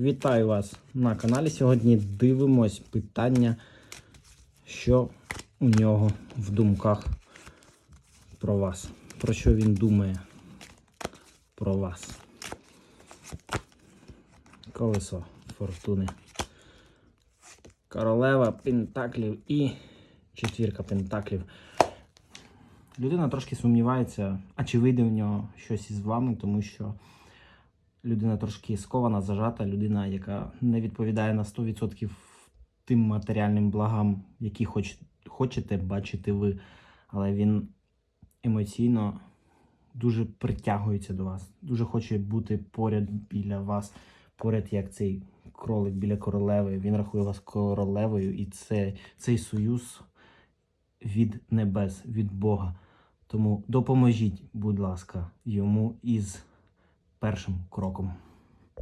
Вітаю вас на каналі. Сьогодні дивимось питання, що у нього в думках про вас. Про що він думає про вас. Колесо фортуни. Королева Пентаклів і четвірка Пентаклів. Людина трошки сумнівається, а чи вийде в нього щось із вами, тому що людина трошки скована, зажата, людина, яка не відповідає на 100% тим матеріальним благам, які хоч, хочете бачити ви, але він емоційно дуже притягується до вас, дуже хоче бути поряд біля вас, поряд як цей кролик біля королеви. Він рахує вас королевою, і це, цей союз від небес, від Бога. Тому допоможіть, будь ласка, йому із першим кроком.